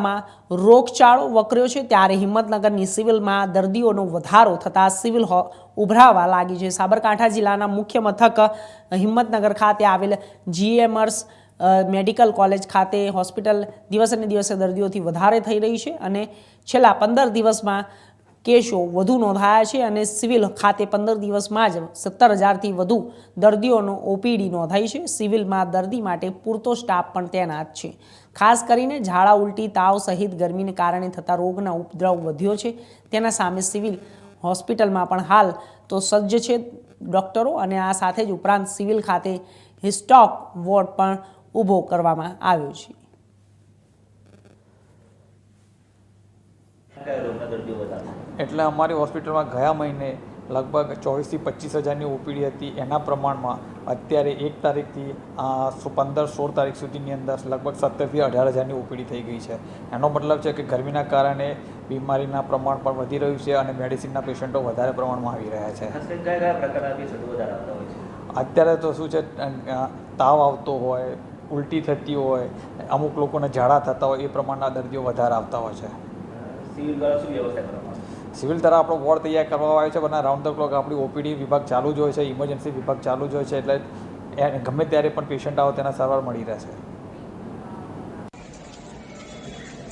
માં રોગચાળો વકર્યો છે, ત્યારે હિંમતનગરની સિવિલમાં દર્દીઓનો વધારો થતાં સિવિલ હો- ઉભરાવા લાગી છે. સાબરકાંઠા જિલ્લાના મુખ્ય મથક હિંમતનગર ખાતે આવેલ જીએમર્સ મેડિકલ કોલેજ ખાતે હોસ્પિટલ દિવસે ને દિવસે દર્દીઓથી વધારે થઈ રહી છે અને છેલ્લા પંદર દિવસમાં કેસો વધુ નોંધાયા છે અને સિવિલ ખાતે પંદર દિવસમાં જ સત્તર હજારથી વધુ દર્દીઓનો ઓપીડી નોંધાઈ છે. સિવિલમાં દર્દી માટે પૂરતો સ્ટાફ પણ તૈનાત છે. ખાસ કરીને ઝાડા ઉલટી, તાવ સહિત ગરમીને કારણે થતા રોગના ઉપદ્રવ વધ્યો છે. તેના સામે સિવિલ હોસ્પિટલમાં પણ હાલ તો સજ્જ છે ડૉક્ટરો અને આ સાથે જ ઉપરાંત સિવિલ ખાતે હિસ્ટોક વોર્ડ પણ ઊભો કરવામાં આવ્યો છે કયા રોગના દર્દીઓ વધારે એટલે અમારી હોસ્પિટલમાં ગયા મહિને લગભગ ચોવીસથી પચીસ હજારની ઓપીડી હતી. એના પ્રમાણમાં અત્યારે એક તારીખથી પંદર સોળ તારીખ સુધીની અંદર લગભગ સત્તરથી અઢાર હજારની ઓપીડી થઈ ગઈ છે. એનો મતલબ છે કે ગરમીના કારણે બીમારીના પ્રમાણ પણ વધી રહ્યું છે અને મેડિસિનના પેશન્ટો વધારે પ્રમાણમાં આવી રહ્યા છે. અત્યારે તો શું છે તાવ આવતો હોય ઉલટી થતી હોય અમુક લોકોને ઝાડા થતા હોય એ પ્રમાણના દર્દીઓ વધારે આવતા હોય છે. સિવિલ દ્વારા શું વ્યવસ્થા કરવામાં સિવિલ દ્વારા આપણો વોર્ડ તૈયાર કરવામાં આવ્યો છે, પણ રાઉન્ડ ધ ક્લોક આપણી ઓપીડી વિભાગ ચાલુ જ હોય છે ઇમરજન્સી વિભાગ ચાલુ જ હોય છે, એટલે ગમે ત્યારે પણ પેશન્ટ આવે તેના સારવાર મળી રહેશે